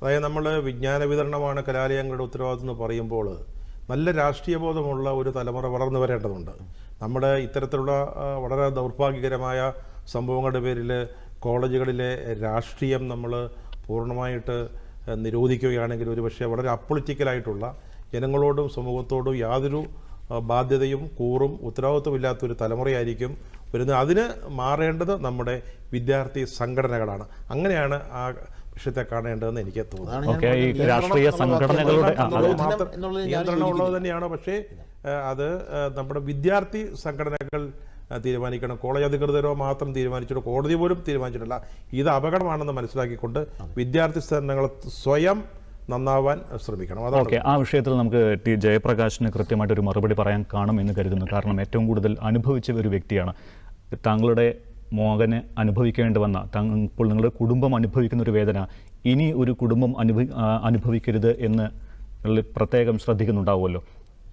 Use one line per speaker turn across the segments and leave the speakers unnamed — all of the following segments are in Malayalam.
അതായത് നമ്മൾ വിജ്ഞാന വിതരണമാണ് കലാലയങ്ങളുടെ ഉത്തരവാദിത്വം എന്ന് പറയുമ്പോൾ നല്ല രാഷ്ട്രീയ ബോധമുള്ള ഒരു തലമുറ വളർന്നു വരേണ്ടതുണ്ട്. നമ്മുടെ ഇത്തരത്തിലുള്ള വളരെ ദൗർഭാഗ്യകരമായ സംഭവങ്ങളുടെ പേരിൽ കോളേജുകളിലെ രാഷ്ട്രീയം നമ്മൾ പൂർണമായിട്ട് നിരോധിക്കുകയാണെങ്കിൽ ഒരു പക്ഷേ വളരെ അപ്പൊളിറ്റിക്കലായിട്ടുള്ള ജനങ്ങളോടും സമൂഹത്തോടും യാതൊരു ബാധ്യതയും കൂറും ഉത്തരവാദിത്വമില്ലാത്തൊരു തലമുറയായിരിക്കും വരുന്നത്. അതിന് മാറേണ്ടത് നമ്മുടെ വിദ്യാർത്ഥി സംഘടനകളാണ്. അങ്ങനെയാണ് ആ വിഷയത്തെ കാണേണ്ടതെന്ന് എനിക്ക് തോന്നുന്നു.
രാഷ്ട്രീയ സംഘടനകളുടെ.
തന്നെയാണ് പക്ഷേ അത് നമ്മുടെ വിദ്യാർത്ഥി സംഘടനകൾ തീരുമാനിക്കണം. കോളേജ് അധികൃതരോ മാത്രം തീരുമാനിച്ചിട്ട് കോടതി പോലും തീരുമാനിച്ചിട്ടില്ല. ഇത് അപകടമാണെന്ന് മനസ്സിലാക്കിക്കൊണ്ട് വിദ്യാർത്ഥി സംഘടനകൾ സ്വയം നന്നാവാൻ ശ്രമിക്കണം. അതാണ്.
ഓക്കെ ആ വിഷയത്തിൽ നമുക്ക് ടി ജയപ്രകാശിന് കൃത്യമായിട്ട് ഒരു മറുപടി പറയാൻ കാണും എന്ന് കരുതുന്നു. കാരണം ഏറ്റവും കൂടുതൽ അനുഭവിച്ച ഒരു വ്യക്തിയാണ്. താങ്കളുടെ മകന് അനുഭവിക്കേണ്ടി വന്ന ഇപ്പോൾ നിങ്ങളുടെ കുടുംബം അനുഭവിക്കുന്ന ഒരു വേദന. ഇനി ഒരു കുടുംബം അനുഭവി അനുഭവിക്കരുത് എന്ന് പ്രത്യേകം ശ്രദ്ധിക്കുന്നുണ്ടാവുമല്ലോ.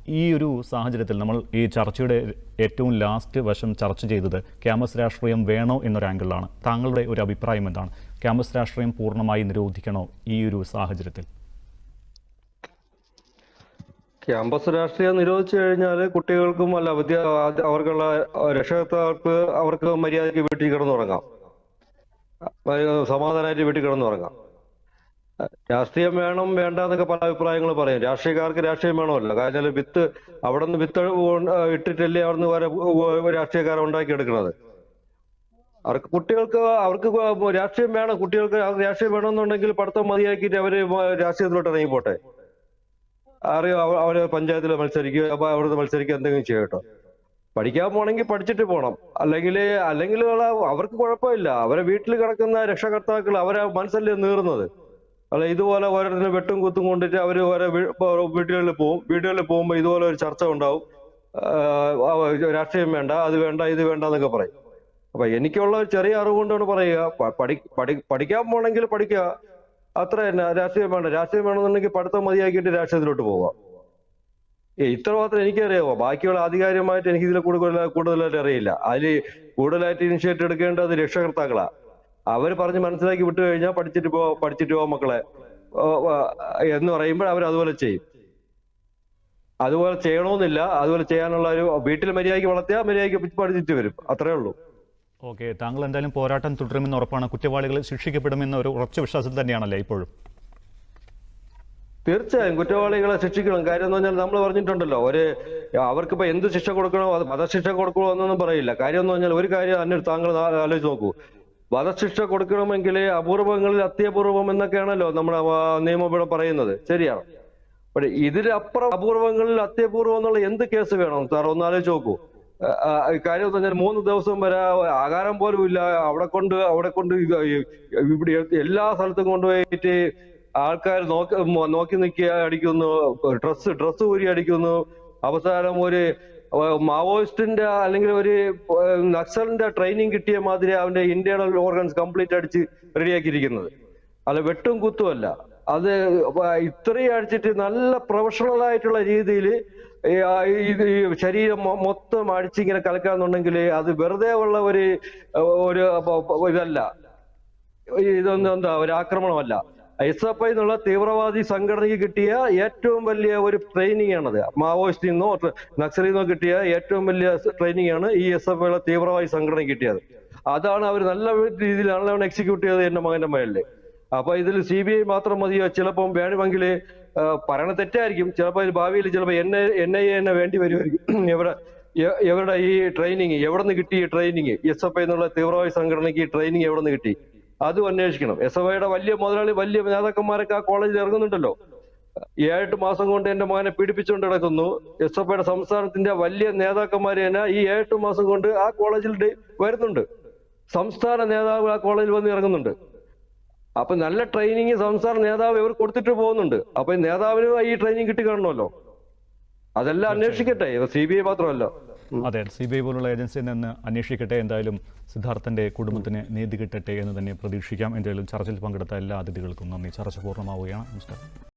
ഈ ഒരു സാഹചര്യത്തിൽ നമ്മൾ ഈ ചർച്ചയുടെ ഏറ്റവും ലാസ്റ്റ് വശം ചർച്ച ചെയ്തത് ക്യാമ്പസ് രാഷ്ട്രീയം വേണോ എന്നൊരു ആംഗിളിലാണ് താങ്കളുടെ ഒരു അഭിപ്രായം എന്താണ്? ക്യാമ്പസ് രാഷ്ട്രീയം പൂർണമായി നിരോധിക്കണോ ഈ ഒരു സാഹചര്യത്തിൽ?
ക്യാമ്പസ് രാഷ്ട്രീയം നിരോധിച്ചു കഴിഞ്ഞാൽ കുട്ടികൾക്കും അല്ല അവർക്കുള്ള രക്ഷകർത്താക്കൾക്ക് അവർക്ക് മര്യാദയ്ക്ക് വീട്ടിൽ കിടന്നുറങ്ങാം. സമാധാനമായിട്ട് വീട്ടിൽ കിടന്നുറങ്ങാം. രാഷ്ട്രീയം വേണം വേണ്ട എന്നൊക്കെ പല അഭിപ്രായങ്ങൾ പറയും. രാഷ്ട്രീയക്കാർക്ക് രാഷ്ട്രീയം വേണമല്ലോ. കാരണം വിത്ത് അവിടെ നിന്ന് വിത്ത് ഇട്ടിട്ടല്ലേ അവിടെ നിന്ന് വരെ രാഷ്ട്രീയക്കാരെ ഉണ്ടാക്കിയെടുക്കുന്നത് അവർക്ക് കുട്ടികൾക്ക് അവർക്ക് രാഷ്ട്രീയം വേണം. കുട്ടികൾക്ക് രാഷ്ട്രീയം വേണമെന്നുണ്ടെങ്കിൽ പഠിത്തം മതിയാക്കിയിട്ട് അവർ രാഷ്ട്രീയത്തിലോട്ട് ഇറങ്ങിപ്പോട്ടെ. അറിയോ? അവ- അവർ പഞ്ചായത്തിൽ മത്സരിക്കുക അപ്പൊ അവിടുന്ന് മത്സരിക്കുക എന്തെങ്കിലും ചെയ്യട്ടോ പഠിക്കാൻ പോണെങ്കിൽ പഠിച്ചിട്ട് പോണം അല്ലെങ്കിൽ അല്ലെങ്കിൽ അവർക്ക് കുഴപ്പമില്ല. അവരെ വീട്ടിൽ കിടക്കുന്ന രക്ഷകർത്താക്കൾ അവരെ മനസ്സല്ലേ നീറുന്നത്. അല്ല ഇതുപോലെ ഓരോരുത്തരും വെട്ടും കുത്തും കൊണ്ടിട്ട് അവർ ഓരോ വീടുകളിൽ പോകും വീടുകളിൽ പോകുമ്പോൾ ഇതുപോലെ ഒരു ചർച്ച ഉണ്ടാവും. രാഷ്ട്രീയം വേണ്ട അത് വേണ്ട ഇത് വേണ്ട എന്നൊക്കെ പറയും. അപ്പൊ എനിക്കുള്ള ഒരു ചെറിയ അറിവ് കൊണ്ടാണ് പറയുക. പഠി പഠി പഠിക്കാൻ പോണെങ്കിൽ പഠിക്കുക. അത്ര തന്നെ രാഷ്ട്രീയം വേണ്ട. രാഷ്ട്രീയം വേണമെന്നുണ്ടെങ്കിൽ പഠിത്തം മതിയാക്കിയിട്ട് രാഷ്ട്രീയത്തിലോട്ട് പോവാം. ഏ ഇത്ര മാത്രം എനിക്കറിയാവോ? ബാക്കിയുള്ള ആധികാരികമായിട്ട് എനിക്ക് ഇതിൽ കൂടുതൽ കൂടുതലായിട്ട് അറിയില്ല. അതിൽ കൂടുതലായിട്ട് ഇനിഷ്യേറ്റ് എടുക്കേണ്ടത് രക്ഷകർത്താക്കളാ. അവർ പറഞ്ഞ് മനസ്സിലാക്കി വിട്ടു കഴിഞ്ഞാൽ പഠിച്ചിട്ട് പോ പഠിച്ചിട്ട് പോ മക്കളെ. എന്ന് പറയുമ്പോൾ അവർ അതുപോലെ ചെയ്യും. അതുപോലെ ചെയ്യണമെന്നില്ല. അതുപോലെ ചെയ്യാനുള്ള ഒരു വീട്ടിൽ മര്യാദയ്ക്ക് വളർത്തിയാൽ മര്യാദയ്ക്ക് പഠിച്ചിട്ട് വരും. അത്രേ ഉള്ളൂ.
ഓക്കെ താങ്കൾ എന്തായാലും പോരാട്ടം തുടരുമെന്ന് ഉറപ്പാണ്. കുറ്റവാളികൾ ശിക്ഷിക്കപ്പെടുമെന്ന ഒരു ഉറച്ച വിശ്വാസത്തിൽ തന്നെയാണല്ലേ ഇപ്പോഴും?
തീർച്ചയായും കുറ്റവാളികളെ ശിക്ഷിക്കണം. കാര്യം എന്ന് പറഞ്ഞാൽ നമ്മൾ പറഞ്ഞിട്ടുണ്ടല്ലോ ഒരു അവർക്കിപ്പോ എന്ത് ശിക്ഷ കൊടുക്കണോ അത് വധശിക്ഷ കൊടുക്കണോ എന്നൊന്നും പറയില്ല. കാര്യം എന്ന് പറഞ്ഞാൽ ഒരു കാര്യം തന്നെ താങ്കൾ ആലോചിച്ച് നോക്കൂ. വധശിക്ഷ കൊടുക്കണമെങ്കിൽ അപൂർവങ്ങളിൽ അത്യപൂർവം എന്നൊക്കെയാണല്ലോ നമ്മുടെ നിയമം ഇവിടെ പറയുന്നത്. ശരിയാണ്. ഇതിലപ്പുറം അപൂർവങ്ങളിൽ അത്യപൂർവം എന്നുള്ള എന്ത് കേസ് വേണം? സാർ ഒന്ന് ആലോചിച്ച് നോക്കൂ. കാര്യം എന്ന് പറഞ്ഞാൽ മൂന്ന് ദിവസം വരെ ആഹാരം പോലും ഇല്ല. അവിടെ കൊണ്ട് അവിടെ കൊണ്ട് ഇവിടെ എല്ലാ സ്ഥലത്തും കൊണ്ടുപോയിട്ട് ആൾക്കാർ നോക്കി നോക്കി നിൽക്കുക അടിക്കുന്നു. ഡ്രസ്സ് ഡ്രസ്സ് ഊരി അടിക്കുന്നു. അവസാനം ഒരു മാവോയിസ്റ്റിന്റെ അല്ലെങ്കിൽ ഒരു നക്സലിന്റെ ട്രെയിനിങ് കിട്ടിയ മാതിരി അവന്റെ ഇന്റേണൽ ഓർഗൻസ് കംപ്ലീറ്റ് അടിച്ച് റെഡിയാക്കിയിരിക്കുന്നത്. അല്ല വെട്ടും കുത്തും അല്ല. അത് ഇത്രയും അടിച്ചിട്ട് നല്ല പ്രൊഫഷണൽ ആയിട്ടുള്ള രീതിയിൽ ഈ ശരീരം മൊത്തം അടിച്ചിങ്ങനെ കലക്കാന്നുണ്ടെങ്കിൽ അത് വെറുതെ ഉള്ള ഒരു ഒരു ഇതല്ല. ഇതൊന്നും എന്താ ഒരു ആക്രമണമല്ല. എസ് എഫ് ഐ എന്നുള്ള തീവ്രവാദി സംഘടനയ്ക്ക് കിട്ടിയ ഏറ്റവും വലിയ ഒരു ട്രെയിനിങ് ആണത് മാവോയിസ്റ്റിൽ നിന്നോ നക്സലിൽ നിന്നോ കിട്ടിയ ഏറ്റവും വലിയ ട്രെയിനിങ് ആണ് ഈ എസ് എഫ് ഐയുടെ തീവ്രവാദി സംഘടനയ്ക്ക് കിട്ടിയത്. അതാണ് അവർ നല്ല രീതിയിൽ എക്സിക്യൂട്ട് ചെയ്തത് എന്റെ മകന്റെ മേലിൽ. അപ്പൊ ഇതിൽ സി ബി ഐ മാത്രം മതിയോ? ചിലപ്പം വേണമെങ്കിൽ പറയണ തെറ്റായിരിക്കും. ചിലപ്പോൾ ഇത് ഭാവിയിൽ ചിലപ്പോൾ എൻ എൻ ഐ എ വേണ്ടി വരുമായിരിക്കും ഇവരുടെ ഇവരുടെ ഈ ട്രെയിനിങ് എവിടെ നിന്ന് കിട്ടി ഈ ട്രെയിനിങ് എസ് എഫ് ഐ എന്നുള്ള തീവ്രവാദി സംഘടനയ്ക്ക് ഈ ട്രെയിനിങ് എവിടെ നിന്ന് കിട്ടി? അതും അന്വേഷിക്കണം. എസ് എഫ് ഐയുടെ വലിയ മുതലാളി വലിയ നേതാക്കന്മാരൊക്കെ ആ കോളേജിൽ ഇറങ്ങുന്നുണ്ടല്ലോ. ഏഴെട്ട് മാസം കൊണ്ട് എന്റെ മകനെ പീഡിപ്പിച്ചുകൊണ്ട് കിടക്കുന്നു. എസ് എഫ് ഐയുടെ സംസ്ഥാനത്തിന്റെ വലിയ നേതാക്കന്മാര് തന്നെ ഈ ഏഴെട്ട് മാസം കൊണ്ട് ആ കോളേജിൽ വരുന്നുണ്ട്. സംസ്ഥാന നേതാവ് ആ കോളേജിൽ വന്ന് ഇറങ്ങുന്നുണ്ട്. അപ്പൊ നല്ല ട്രെയിനിങ് സംസാര നേതാവ് ഇവർ കൊടുത്തിട്ട് പോകുന്നുണ്ട്. അപ്പൊ നേതാവിന് ഈ ട്രെയിനിങ് കിട്ടി കാണണമല്ലോ അതെല്ലാം അന്വേഷിക്കട്ടെ. സി ബി ഐ മാത്രമല്ല.
അതെ സി ബി ഐ പോലുള്ള ഏജൻസിയിൽ നിന്ന് അന്വേഷിക്കട്ടെ. എന്തായാലും സിദ്ധാർത്ഥന്റെ കുടുംബത്തിന് നീതി കിട്ടട്ടെ എന്ന് തന്നെ പ്രതീക്ഷിക്കാം. എന്തായാലും ചർച്ചയിൽ പങ്കെടുത്ത എല്ലാ അതിഥികൾക്കും നന്ദി. ചർച്ച പൂർണമാവുകയാണ്. നമസ്കാരം.